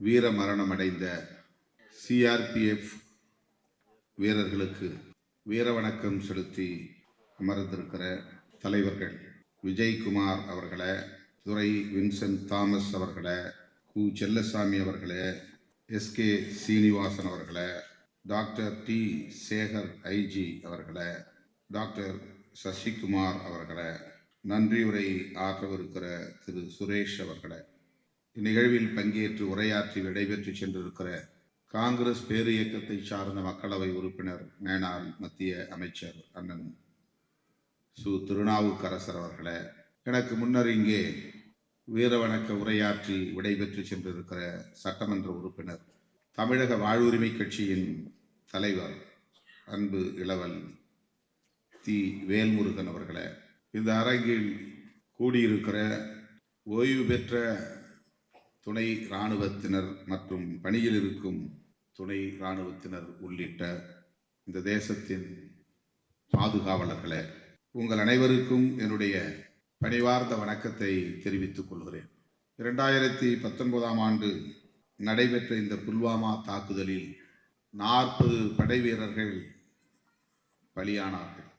வீர மரணம் அடைந்த சிஆர்பிஎஃப் வீரர்களுக்கு வீர வணக்கம் செலுத்தி அமர்ந்திருக்கிற தலைவர்கள் விஜய்குமார் அவர்களை துரை வின்சென்ட் தாமஸ் அவர்களை கு செல்லசாமி அவர்களே எஸ்கே சீனிவாசன் அவர்களே டாக்டர் டி சேகர் ஐஜி அவர்களே டாக்டர் சசிகுமார் அவர்களே நன்றியுரை ஆற்றவிருக்கிற திரு சுரேஷ் அவர்களே. இந்நிகழ்வில் பங்கேற்று உரையாற்றி விடைபெற்று சென்றிருக்கிற காங்கிரஸ் பேரு இயக்கத்தை சார்ந்த மக்களவை உறுப்பினர் மேனாள் மத்திய அமைச்சர் அண்ணன் சு. திருநாவுக்கரசர் அவர்களே எனக்கு முன்னர் இங்கே வீரவணக்க உரையாற்றி விடைபெற்று சென்றிருக்கிற சட்டமன்ற உறுப்பினர் தமிழக வாழ்வுரிமை கட்சியின் தலைவர் அன்பு இளவல் தி. வேல்முருகன் அவர்களே இந்த அரங்கில் கூடியிருக்கிற ஓய்வு பெற்ற துணை இராணுவத்தினர் மற்றும் பணியில் இருக்கும் துணை இராணுவத்தினர் உள்ளிட்ட இந்த தேசத்தின் பாதுகாவலர்களே உங்கள் அனைவருக்கும் என்னுடைய பணிவார்ந்த வணக்கத்தை தெரிவித்துக் கொள்கிறேன். இரண்டாயிரத்தி பத்தொன்பதாம் ஆண்டு நடைபெற்ற இந்த புல்வாமா தாக்குதலில் நாற்பது படை வீரர்கள் பலியானார்கள்.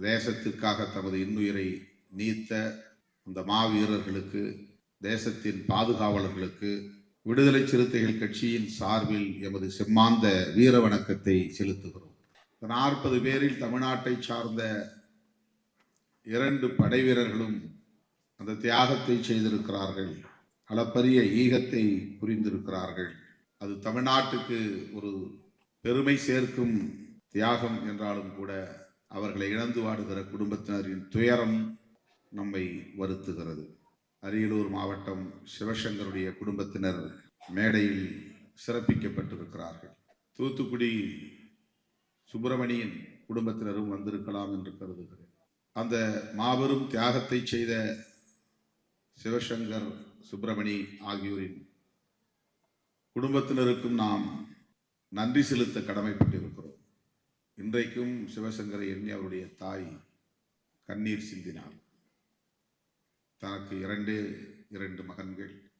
தேசத்திற்காக தமது இன்னுயிரை நீத்த அந்த மாவீரர்களுக்கு தேசத்தின் பாதுகாவலர்களுக்கு விடுதலை சிறுத்தைகள் கட்சியின் சார்பில் எமது செம்மாந்த வீர வணக்கத்தை செலுத்துகிறோம் நாற்பது பேரில் தமிழ்நாட்டை சார்ந்த இரண்டு படை வீரர்களும் அந்த தியாகத்தை செய்திருக்கிறார்கள். அளப்பரிய ஈகத்தை புரிந்திருக்கிறார்கள். அது தமிழ்நாட்டுக்கு ஒரு பெருமை சேர்க்கும் தியாகம் என்றாலும் கூட அவர்களை இழந்து வாடுகிற குடும்பத்தினரின் துயரம் நம்மை வருத்துகிறது. அரியலூர் மாவட்டம் சிவசங்கருடைய குடும்பத்தினர் மேடையில் சிறப்பிக்கப்பட்டிருக்கிறார்கள். தூத்துக்குடி சுப்பிரமணியன் குடும்பத்தினரும் வந்திருக்கலாம் என்று கருதுகிறேன். அந்த மாபெரும் தியாகத்தை செய்த சிவசங்கர் சுப்பிரமணி ஆகியோரின் குடும்பத்தினருக்கும் நாம் நன்றி செலுத்த கடமைப்பட்டிருக்கிறோம். இன்றைக்கும் சிவசங்கரை எண்ணி அவருடைய தாய் கண்ணீர் சிந்தினார் தனக்கு இரண்டே இரண்டு மகன்கள்.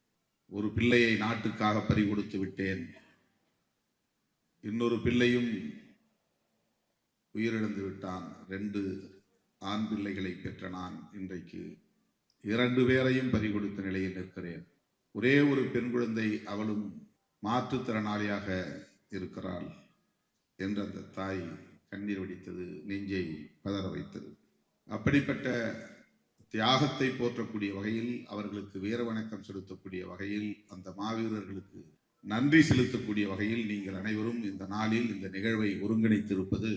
ஒரு பிள்ளையை நாட்டுக்காக பறிகொடுத்து விட்டேன். இன்னொரு பிள்ளையும் உயிரிழந்து விட்டான். ரெண்டு ஆண் பிள்ளைகளை பெற்ற நான் இன்றைக்கு இரண்டு பேரையும் பறிகொடுத்த நிலையில் நிற்கிறேன். ஒரே ஒரு பெண் குழந்தை அவளும் மாற்றுத்திறனாளியாக இருக்கிறாள் என்று அந்த தாய் கண்ணீர் வடித்தது நெஞ்சை பதற வைத்தது. அப்படிப்பட்ட தியாகத்தை போற்றக்கூடிய வகையில் அவர்களுக்கு வீர வணக்கம் செலுத்தக்கூடிய வகையில் அந்த மாவீரர்களுக்கு நன்றி செலுத்தக்கூடிய வகையில் நீங்கள் அனைவரும் இந்த நாளில் இந்த நிகழ்வை ஒருங்கிணைத்திருப்பது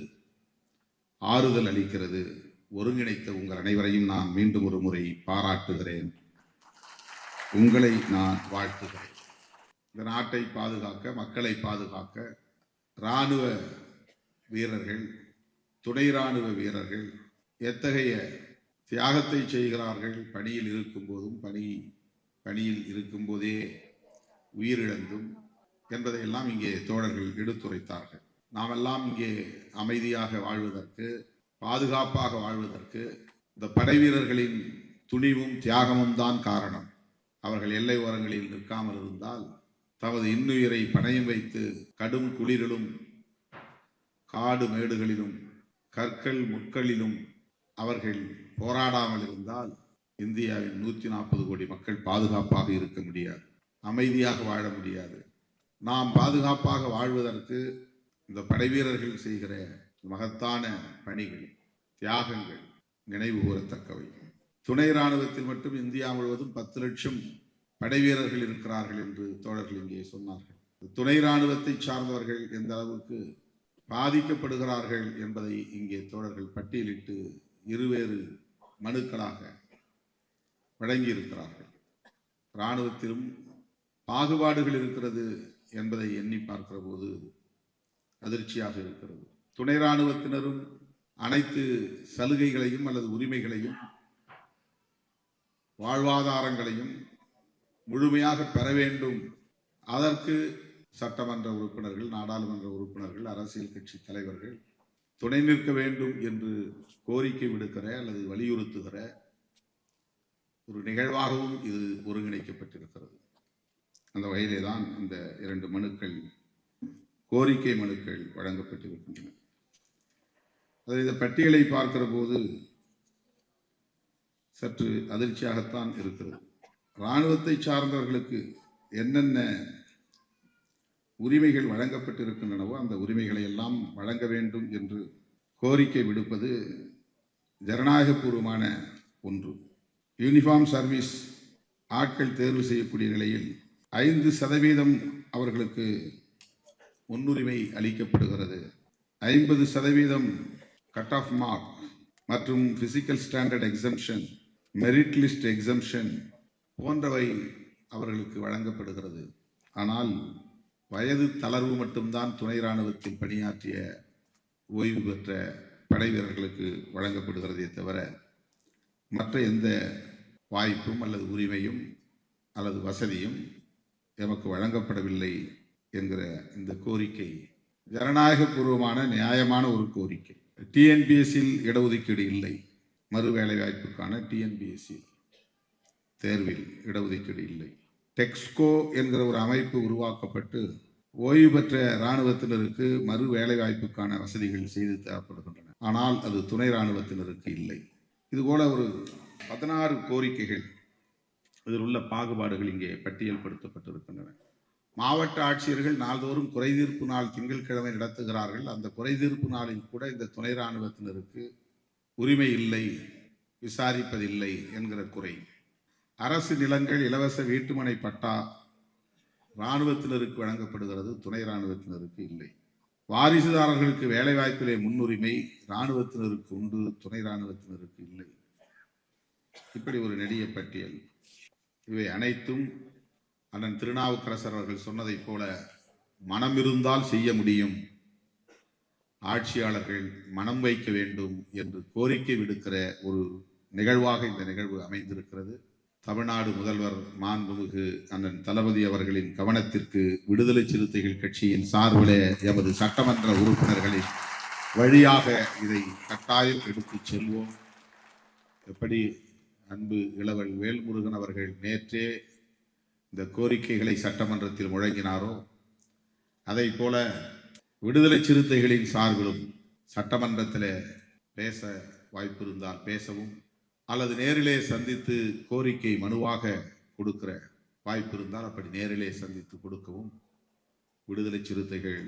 ஆறுதல் அளிக்கிறது. ஒருங்கிணைத்த உங்கள் அனைவரையும் நான் மீண்டும் ஒரு முறை பாராட்டுகிறேன். உங்களை நான் வாழ்த்துகிறேன். இந்த நாட்டை பாதுகாக்க மக்களை பாதுகாக்க இராணுவ வீரர்கள் துணை இராணுவ வீரர்கள் எத்தகைய தியாகத்தை செய்கிறார்கள். பணியில் இருக்கும்போதும் பணி பணியில் இருக்கும்போதே உயிரிழந்தும் என்பதையெல்லாம் இங்கே தோழர்கள் எடுத்துரைத்தார்கள். நாமெல்லாம் இங்கே அமைதியாக வாழ்வதற்கு பாதுகாப்பாக வாழ்வதற்கு இந்த படை வீரர்களின் துணிவும் தியாகமும் தான் காரணம். அவர்கள் எல்லை ஓரங்களில் நிற்காமல் இருந்தால் தமது இன்னுயிரை பணையம் வைத்து கடும் குளிரிலும் காடு மேடுகளிலும் கற்கள் முட்களிலும் அவர்கள் போராடாமல் இருந்தால் இந்தியாவின் நூற்றி நாற்பது கோடி மக்கள் பாதுகாப்பாக இருக்க முடியாது. அமைதியாக வாழ முடியாது. நாம் பாதுகாப்பாக வாழ்வதற்கு இந்த படைவீரர்கள் செய்கிற மகத்தான பணிகள் தியாகங்கள் நினைவு கூறத்தக்கவை. துணை இராணுவத்தில் மட்டும் இந்தியா முழுவதும் பத்து லட்சம் படைவீரர்கள் இருக்கிறார்கள் என்று தோழர்கள் இங்கே சொன்னார்கள். துணை இராணுவத்தை சார்ந்தவர்கள் எந்த அளவுக்கு பாதிக்கப்படுகிறார்கள் என்பதை இங்கே தோழர்கள் பட்டியலிட்டு இருவேறு மனுக்களாக வழங்கியிருக்கிறார்கள் இராணுவத்திலும் பாகுபாடுகள் இருக்கிறது என்பதை எண்ணி பார்க்கிற போது அதிர்ச்சியாக இருக்கிறது. துணை இராணுவத்தினரும் அனைத்து சலுகைகளையும் அல்லது உரிமைகளையும் வாழ்வாதாரங்களையும் முழுமையாக பெற வேண்டும். அதற்கு சட்டமன்ற உறுப்பினர்கள் நாடாளுமன்ற உறுப்பினர்கள் அரசியல் கட்சி தலைவர்கள் துணை நிற்க வேண்டும் என்று கோரிக்கை விடுக்கிற அல்லது வலியுறுத்துகிற ஒரு நிகழ்வாகவும் இது ஒருங்கிணைக்கப்பட்டிருக்கிறது. அந்த வகையிலே தான் இந்த இரண்டு மனுக்கள் கோரிக்கை மனுக்கள் வழங்கப்பட்டிருக்கின்றன. அதில் இந்த பட்டியலை பார்க்கிற போது சற்று அதிர்ச்சியாகத்தான் இருக்கிறது. இராணுவத்தை சார்ந்தவர்களுக்கு என்னென்ன உரிமைகள் வழங்கப்பட்டிருக்கின்றனவோ அந்த உரிமைகளை எல்லாம் வழங்க வேண்டும் என்று கோரிக்கை விடுப்பது ஜனநாயகபூர்வமான ஒன்று. யூனிஃபார்ம் சர்வீஸ் ஆட்கள் தேர்வு செய்யக்கூடிய நிலையில் ஐந்து சதவீதம் அவர்களுக்கு முன்னுரிமை அளிக்கப்படுகிறது. ஐம்பது சதவீதம் கட் ஆஃப் மார்க் மற்றும் physical standard exemption merit list exemption போன்றவை அவர்களுக்கு வழங்கப்படுகிறது. ஆனால் வயது தளர்வு மட்டும்தான் துணை ராணுவத்தில் பணியாற்றிய ஓய்வு பெற்ற படை வீரர்களுக்கு வழங்கப்படுகிறதே தவிர மற்ற எந்த வாய்ப்பும் அல்லது உரிமையும் அல்லது வசதியும் எமக்கு வழங்கப்படவில்லை என்கிற இந்த கோரிக்கை ஜனநாயகபூர்வமான நியாயமான ஒரு கோரிக்கை. டிஎன்பிஎஸ்சியில் இடஒதுக்கீடு இல்லை. மறு வேலைவாய்ப்புக்கான டிஎன்பிஎஸ்சி தேர்வில் இடஒதுக்கீடு இல்லை. டெக்ஸ்கோ என்கிற ஒரு அமைப்பு உருவாக்கப்பட்டு ஓய்வு பெற்ற இராணுவத்தினருக்கு மறு வேலைவாய்ப்புக்கான வசதிகள் செய்து தரப்படுகின்றன. ஆனால் அது துணை இராணுவத்தினருக்கு இல்லை. இதுபோல ஒரு பதினாறு கோரிக்கைகள் இதில் உள்ள பாகுபாடுகள் இங்கே பட்டியல்படுத்தப்பட்டிருக்கின்றன. மாவட்ட ஆட்சியர்கள் நாள்தோறும் குறைதீர்ப்பு நாள் திங்கட்கிழமை நடத்துகிறார்கள். அந்த குறைதீர்ப்பு நாளில் கூட இந்த துணை இராணுவத்தினருக்கு உரிமை இல்லை விசாரிப்பதில்லை என்கிற குறை. அரசு நிலங்கள் இலவச வீட்டுமனை பட்டா இராணுவத்தினருக்கு வழங்கப்படுகிறது துணை இராணுவத்தினருக்கு இல்லை. வாரிசுதாரர்களுக்கு வேலைவாய்ப்பிலே முன்னுரிமை இராணுவத்தினருக்கு உண்டு துணை இராணுவத்தினருக்கு இல்லை. இப்படி ஒரு நெடிய பட்டியல். இவை அனைத்தும் அண்ணன் திருநாவுக்கரசர் அவர்கள் சொன்னதைப் போல மனம் இருந்தால் செய்ய முடியும். ஆட்சியாளர்கள் மனம் வைக்க வேண்டும் என்று கோரிக்கை விடுக்கிற ஒரு நிகழ்வாக இந்த நிகழ்வு அமைந்திருக்கிறது. தமிழ்நாடு முதல்வர் மாண்புமிகு அண்ணன் தளபதி அவர்களின் கவனத்திற்கு விடுதலை சிறுத்தைகள் கட்சியின் சார்பிலே எமது சட்டமன்ற உறுப்பினர்களின் வழியாக இதை கட்டாயம் எடுத்துச் செல்வோம். எப்படி அன்பு இளவல் வேல்முருகன் அவர்கள் நேற்றே இந்த கோரிக்கைகளை சட்டமன்றத்தில் முழங்கினாரோ அதை போல விடுதலை சிறுத்தைகளின் சார்பிலும் சட்டமன்றத்தில் பேச வாய்ப்பு இருந்தால் பேசவும். அல்லது நேரிலே சந்தித்து கோரிக்கை மனுவாக கொடுக்கிற வாய்ப்பு இருந்தால் அப்படி நேரிலே சந்தித்து கொடுக்கவும். விடுதலை சிறுத்தைகள்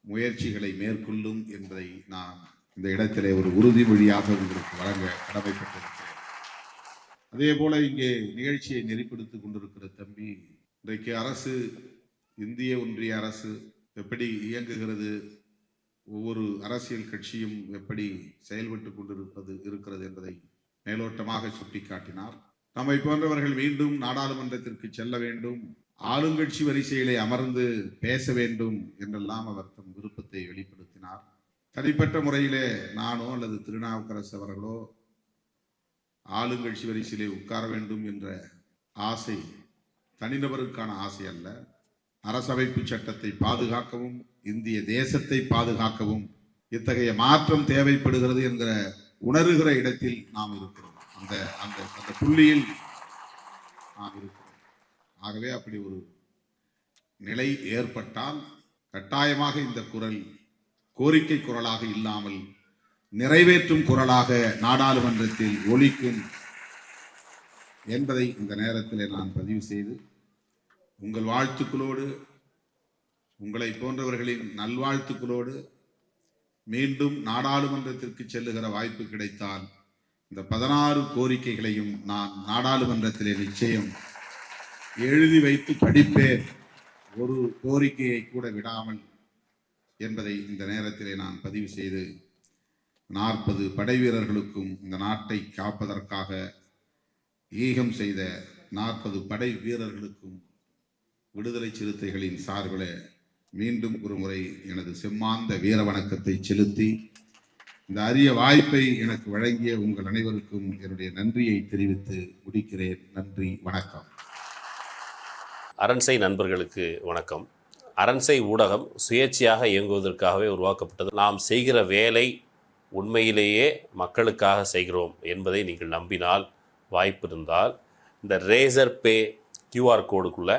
முயற்சிகளை மேற்கொள்ளும் என்பதை நான் இந்த இடத்திலே ஒரு உறுதிமொழியாக உங்களுக்கு வழங்க கடமைப்பட்டிருக்கிறேன் அதே போல இங்கே நிகழ்ச்சியை நெறிப்படுத்திக் கொண்டிருக்கிற தம்பி இன்றைக்கு அரசு இந்திய ஒன்றிய அரசு எப்படி இயங்குகிறது ஒவ்வொரு அரசியல் கட்சியும் எப்படி செயல்பட்டு கொண்டிருப்பது இருக்கிறது என்பதை மேலோட்டமாக சுட்டிக்காட்டினார். நம்மை போன்றவர்கள் மீண்டும் நாடாளுமன்றத்திற்கு செல்ல வேண்டும். ஆளுங்கட்சி வரிசையிலே அமர்ந்து பேச வேண்டும் என்றெல்லாம் அவர் தம் விருப்பத்தை வெளிப்படுத்தினார். தனிப்பட்ட முறையிலே நானோ அல்லது திருநாவுக்கரசு அவர்களோ ஆளுங்கட்சி வரிசையிலே உட்கார வேண்டும் என்ற ஆசை தனிநபருக்கான ஆசை அல்ல. அரசமைப்பு சட்டத்தை பாதுகாக்கவும் இந்திய தேசத்தை பாதுகாக்கவும் இத்தகைய மாற்றம் தேவைப்படுகிறது என்கிற உணர்கிற இடத்தில் நாம் இருக்கிறோம். அந்த அந்த அந்த புள்ளியில் நாம் இருக்கிறோம். ஆகவே அப்படி ஒரு நிலை ஏற்பட்டால் கட்டாயமாக இந்த குரல் கோரிக்கை குரலாக இல்லாமல் நிறைவேற்றும் குரலாக நாடாளுமன்றத்தில் ஒழிக்கும் என்பதை இந்த நேரத்தில் நான் பதிவு செய்து உங்கள் வாழ்த்துக்களோடு உங்களை போன்றவர்களின் நல்வாழ்த்துக்களோடு மீண்டும் நாடாளுமன்றத்திற்கு செல்லுகிற வாய்ப்பு கிடைத்தால் இந்த பதினாறு கோரிக்கைகளையும் நான் நாடாளுமன்றத்திலே நிச்சயம் எழுதி வைத்து படிப்பேன். ஒரு கோரிக்கையை கூட விடாமல் என்பதை இந்த நேரத்திலே நான் பதிவு செய்து நாற்பது படை வீரர்களுக்கும் இந்த நாட்டை காப்பதற்காக ஈகம் செய்த நாற்பது படை வீரர்களுக்கும் விடுதலை சிறுத்தைகளின் சார்பில் மீண்டும் ஒரு முறை எனது செம்மாந்த வீர வணக்கத்தை செலுத்தி இந்த அரிய வாய்ப்பை எனக்கு வழங்கிய உங்கள் அனைவருக்கும் என்னுடைய நன்றியை தெரிவித்து முடிக்கிறேன். நன்றி வணக்கம். அரண்சை நண்பர்களுக்கு வணக்கம். அரண்சை ஊடகம் சுயேட்சையாக இயங்குவதற்காகவே உருவாக்கப்பட்டது. நாம் செய்கிற வேலை உண்மையிலேயே மக்களுக்காக செய்கிறோம் என்பதை நீங்கள் நம்பினால் வாய்ப்பு இருந்தால் இந்த ரேசர் பே கியூஆர் கோடுக்குள்ளே